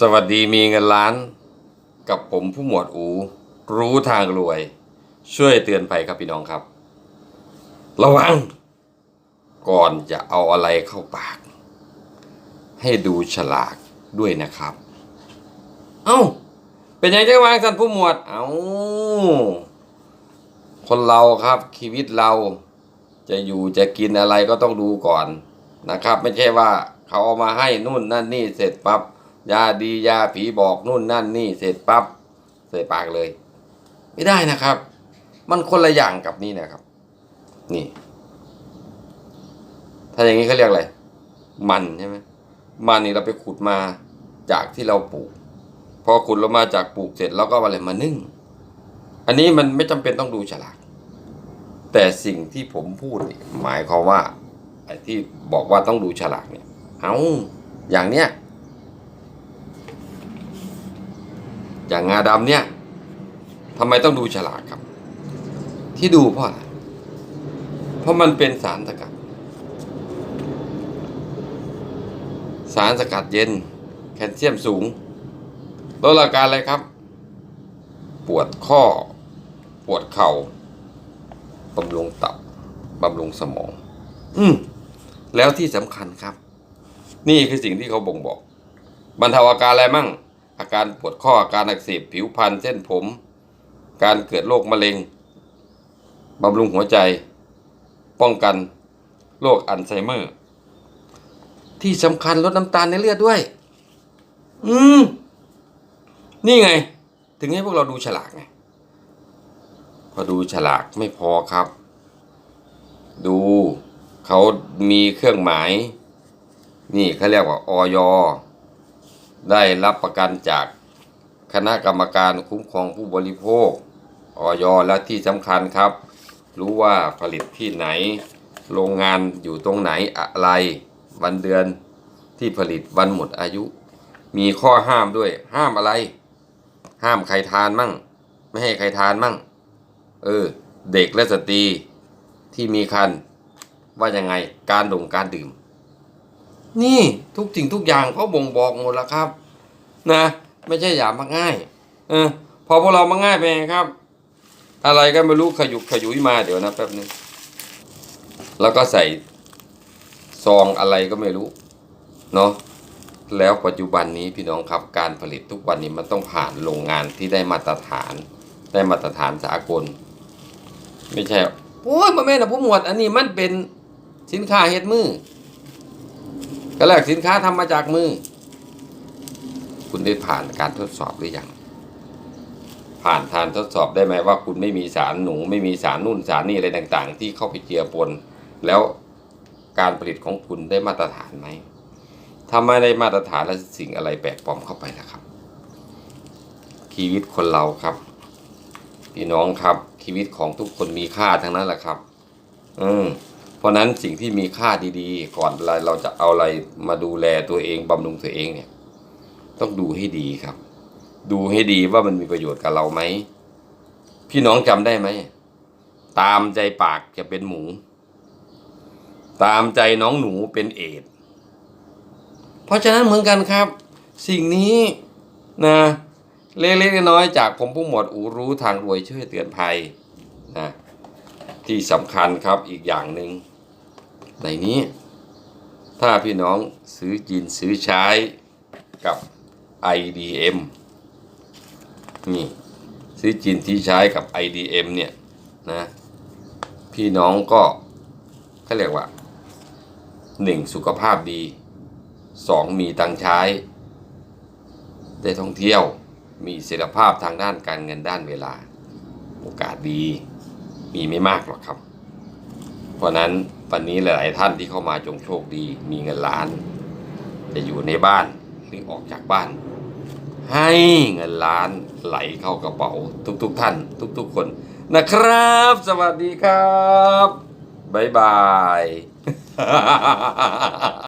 สวัสดีมีเงินล้าน กับผมผู้หมวดอู รู้ทางรวย ช่วยเตือนภัยครับพี่น้องครับ ระวัง ก่อนจะเอาอะไรเข้าปาก ให้ดูฉลากด้วยนะครับ เอ้า เป็นยังไงวางท่านผู้หมวด เอ้า คนเราครับชีวิตเราจะอยู่จะกินอะไรก็ต้องดูก่อนนะครับ ไม่ใช่ว่าเขาเอามาให้นู่นนั่นนี่เสร็จปั๊บ ยาดียาผีบอกนู่นนั่นนี่เสร็จปั๊บใส่ปากเลย ไม่ได้นะครับ มันคนละอย่างกับนี่นะครับ นี่ ถ้าอย่างนี้เขาเรียกอะไร มันใช่ไหมมันนี่เราไปขุดมาจากที่เราปลูก พอขุดเรามาจากปลูกเสร็จแล้วก็อะไรมานึ่ง อันนี้มันไม่จำเป็นต้องดูฉลากแต่สิ่งที่ผมพูดหมายความว่าไอ้ที่บอกว่าต้องดูฉลากเนี่ย เอาอย่างเนี้ย อย่างงาดำเนี่ยทำไมต้องดูฉลากครับ ที่ดูเพราะอะไรเพราะมันเป็นสารสกัด สารสกัดเย็น แคลเซียมสูงลดอาการอะไรครับ ปวดข้อ ปวดเข่าบำรุงตับบำรุงสมอง อืมแล้วที่สำคัญครับ นี่คือสิ่งที่เขาบ่งบอกบรรเทาอาการอะไรมั่ง อาการปวดข้ออาการอักเสบผิวพรรณเส้นผม การเกิดโรคมะเร็งบำรุงหัวใจ ป้องกันโรคอัลไซเมอร์ ที่สำคัญลดน้ำตาลในเลือดด้วย อืม นี่ไง ถึงให้พวกเราดูฉลากไงพอดูฉลากไม่พอครับ ดูเขามีเครื่องหมาย นี่เขาเรียกว่าออย ได้รับประกันจากคณะกรรมการคุ้มครองผู้บริโภคออยและที่สำคัญครับ รู้ว่าผลิตที่ไหน โรงงานอยู่ตรงไหนอะไร วันเดือนที่ผลิตวันหมดอายุ มีข้อห้ามด้วย ห้ามอะไร ห้ามใครทานมั่ง ไม่ให้ใครทานมั่ง เออ เด็กและสตรีที่มีคันว่ายังไงการด่งการดื่ม นี่ทุกสิ่งทุกอย่างเขาบ่งบอกหมดแล้วครับ นะ ไม่ใช่อย่ามาง่าย เออ พอพวกเรามาง่ายไปไครับ อะไรก็ไม่รู้ขยุกขยุยมาเดี๋ยวนะแป๊บนึงแล้วก็ใส่ซองอะไรก็ไม่รู้ เนาะแล้วปัจจุบันนี้พี่น้องครับการผลิตทุกวันนี้มันต้องผ่านโรงงานที่ได้มาตรฐาน ได้มาตรฐานสากล ไม่ใช่โอ้ยมาแม่นะผู้หมวด อันนี้มันเป็นสินค้าเฮ็ดมือ ก็แรกสินค้าทำมาจากมือ คุณได้ผ่านการทดสอบหรือยังผ่านทานทดสอบได้ไหมว่าคุณไม่มีสารหนูไม่มีสารนู่นสารนี่อะไรต่าง ๆ ที่เข้าไปเจือปนแล้วการผลิตของคุณได้มาตรฐานไหมถ้าไม่ได้มาตรฐานแล้วสิ่งอะไรแปลกปลอมเข้าไปล่ะครับ ชีวิตคนเราครับพี่น้องครับ ชีวิตของทุกคนมีค่าทั้งนั้นแหละครับ อืม ราะนั้นสิ่งที่มีค่าดีๆ ก่อนเราเราจะเอาอะไรมาดูแลตัวเองบำรุงตัวเองเนี่ย ต้องดูให้ดีครับ ดูให้ดีว่ามันมีประโยชน์กับเราไหมพี่น้องจำได้ไหมตามใจปากจะเป็นหมู ตามใจน้องหนูเป็นเอดเพราะฉะนั้นเหมือนกันครับ สิ่งนี้นะเล็กๆน้อยๆจากผมผู้หมวดอูรู้ทางรวยช่วยเตือนภัยนะที่สำคัญครับอีกอย่างหนึ่ง ในนี้ ถ้าพี่น้องซื้อกินซื้อใช้กับ IDM นี่ซื้อจินที่ใช้กับ IDM เนี่ยนะพี่น้องก็เขาเรียกว่าหนึ่งสุขภาพดีสองมีตังใช้ ได้ท่องเที่ยวมีศิลภาพทางด้านการเงินด้านเวลา โอกาสดีมีไม่มากหรอกครับ เพราะนั้นวันนี้หลาย ๆ ท่านที่เข้ามาจงโชคดี มีเงินล้าน จะอยู่ในบ้านหรือออกจากบ้าน ให้เงินล้านไหลเข้ากระเป๋า ทุก ๆ ท่าน ทุก ๆ คนนะครับ สวัสดีครับบ๊ายบาย